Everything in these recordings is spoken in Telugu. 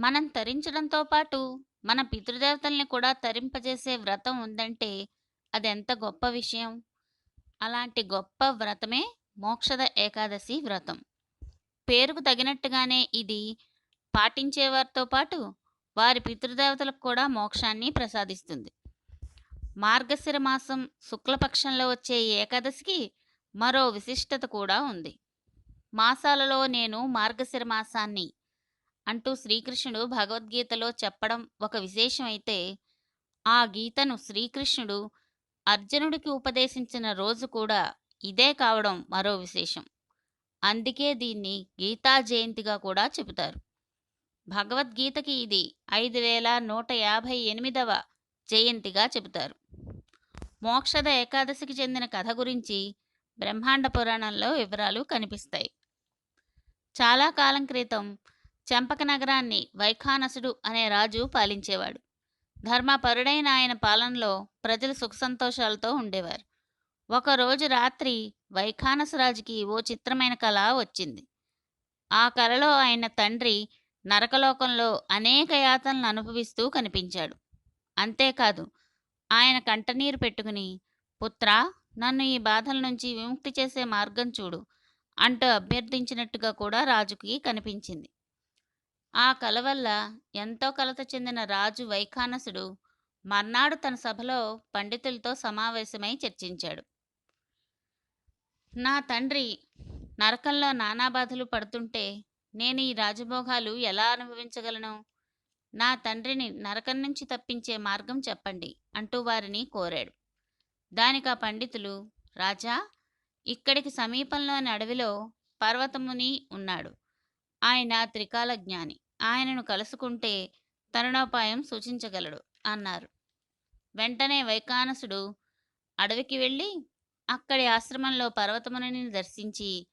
మనం తరించడంతో పాటు మన పితృదేవతల్ని కూడా తరింపజేసే వ్రతం ఉందంటే అదెంత గొప్ప విషయం. అలాంటి గొప్ప వ్రతమే మోక్షద ఏకాదశి వ్రతం. పేరుకు తగినట్టుగానే ఇది పాటించేవారితో పాటు వారి పితృదేవతలకు కూడా మోక్షాన్ని ప్రసాదిస్తుంది. మార్గశిర మాసం శుక్లపక్షంలో వచ్చే ఏకాదశికి మరో విశిష్టత కూడా ఉంది. మాసాలలో నేను మార్గశిర మాసాన్ని అంటూ శ్రీకృష్ణుడు భగవద్గీతలో చెప్పడం ఒక విశేషమైతే ఆ గీతను శ్రీకృష్ణుడు అర్జునుడికి ఉపదేశించిన రోజు కూడా ఇదే కావడం మరో విశేషం. అందుకే దీన్ని గీతా జయంతిగా కూడా చెబుతారు. భగవద్గీతకి ఇది ఐదు వేల నూట యాభై ఎనిమిదవ జయంతిగా చెబుతారు. మోక్షద ఏకాదశికి చెందిన కథ గురించి బ్రహ్మాండ పురాణంలో వివరాలు కనిపిస్తాయి. చాలా కాలం క్రితం చంపక నగరాన్ని వైఖానసుడు అనే రాజు పాలించేవాడు. ధర్మపరుడైన ఆయన పాలనలో ప్రజలు సుఖసంతోషాలతో ఉండేవారు. ఒకరోజు రాత్రి వైఖానసరాజుకి ఓ చిత్రమైన కళ వచ్చింది. ఆ కలలో ఆయన తండ్రి నరకలోకంలో అనేక యాతనలు అనుభవిస్తూ కనిపించాడు. అంతేకాదు ఆయన కంటనీరు పెట్టుకుని పుత్రా నన్ను ఈ బాధల నుంచి విముక్తి చేసే మార్గం చూడు అంటూ అభ్యర్థించినట్టుగా కూడా రాజుకి కనిపించింది. ఆ కల వల్ల ఎంతో కలత చెందిన రాజు వైఖానసుడు మర్నాడు తన సభలో పండితులతో సమావేశమై చర్చించాడు. నా తండ్రి నరకంలో నానా బాధలు పడుతుంటే నేను ఈ రాజభోగాలు ఎలా అనుభవించగలను? నా తండ్రిని నరకం నుంచి తప్పించే మార్గం చెప్పండి అంటూ వారిని కోరాడు. దానికి ఆ పండితులు రాజా ఇక్కడికి సమీపంలోని అడవిలో పర్వతముని ఉన్నాడు. ఆయన త్రికాల జ్ఞాని. ఆయనను కలుసుకుంటే తరుణోపాయం సూచించగలడు అన్నారు. వెంటనే వైకానసుడు అడవికి వెళ్ళి అక్కడి ఆశ్రమంలో పర్వతమునిని దర్శించి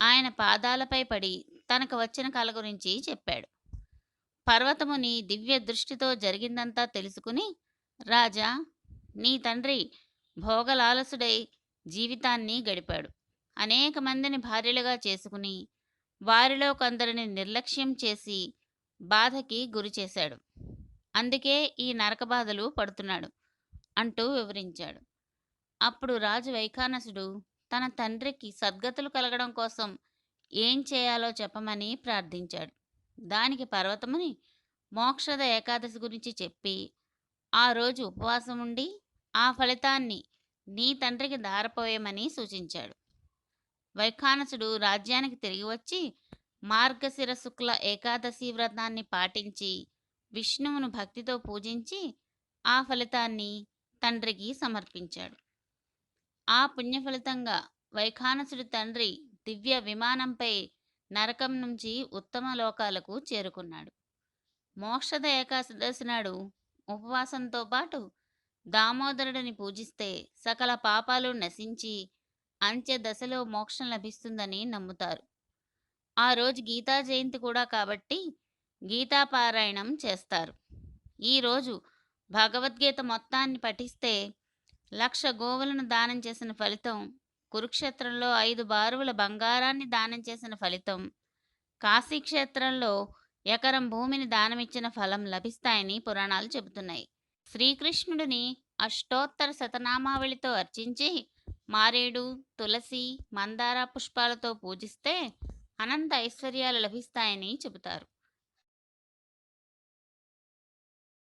ఆయన పాదాలపై పడి తనకు వచ్చిన కల గురించి చెప్పాడు. పర్వతముని దివ్య దృష్టితో జరిగిందంతా తెలుసుకుని రాజా నీ తండ్రి భోగలాలసుడై జీవితాన్ని గడిపాడు. అనేక మందిని భార్యలుగా చేసుకుని వారిలో కొందరిని నిర్లక్ష్యం చేసి బాధకి గురి చేశాడు. అందుకే ఈ నరక బాధలు పడుతున్నాడు అంటూ వివరించాడు. అప్పుడు రాజు వైఖానసుడు తన తండ్రికి సద్గతులు కలగడం కోసం ఏం చేయాలో చెప్పమని ప్రార్థించాడు. దానికి పర్వతముని మోక్షద ఏకాదశి గురించి చెప్పి ఆ రోజు ఉపవాసం ఉండి ఆ ఫలితాన్ని నీ తండ్రికి దారపోయమని సూచించాడు. వైఖానసుడు రాజ్యానికి తిరిగి వచ్చి మార్గశిర శుక్ల ఏకాదశి వ్రతాన్ని పాటించి విష్ణువును భక్తితో పూజించి ఆ ఫలితాన్ని తండ్రికి సమర్పించాడు. ఆ పుణ్య ఫలితంగా వైఖానసుడి తండ్రి దివ్య విమానంపై నరకం నుంచి ఉత్తమ లోకాలకు చేరుకున్నాడు. మోక్షద ఏకాదశి నాడు ఉపవాసంతో పాటు దామోదరుడిని పూజిస్తే సకల పాపాలు నశించి అంత్య దశలో మోక్షం లభిస్తుందని నమ్ముతారు. ఆ రోజు గీతా జయంతి కూడా కాబట్టి గీతాపారాయణం చేస్తారు. ఈరోజు భగవద్గీత మొత్తాన్ని పఠిస్తే లక్ష గోవులను దానం చేసిన ఫలితం కురుక్షేత్రంలో ఐదు బారువుల బంగారాన్ని దానం చేసిన ఫలితం కాశీక్షేత్రంలో ఎకరం భూమిని దానమిచ్చిన ఫలం లభిస్తాయని పురాణాలు చెబుతున్నాయి. శ్రీకృష్ణుడిని అష్టోత్తర శతనామావళితో అర్చించి మారేడు తులసి మందార పుష్పాలతో పూజిస్తే అనంత ఐశ్వర్యాలు లభిస్తాయని చెబుతారు.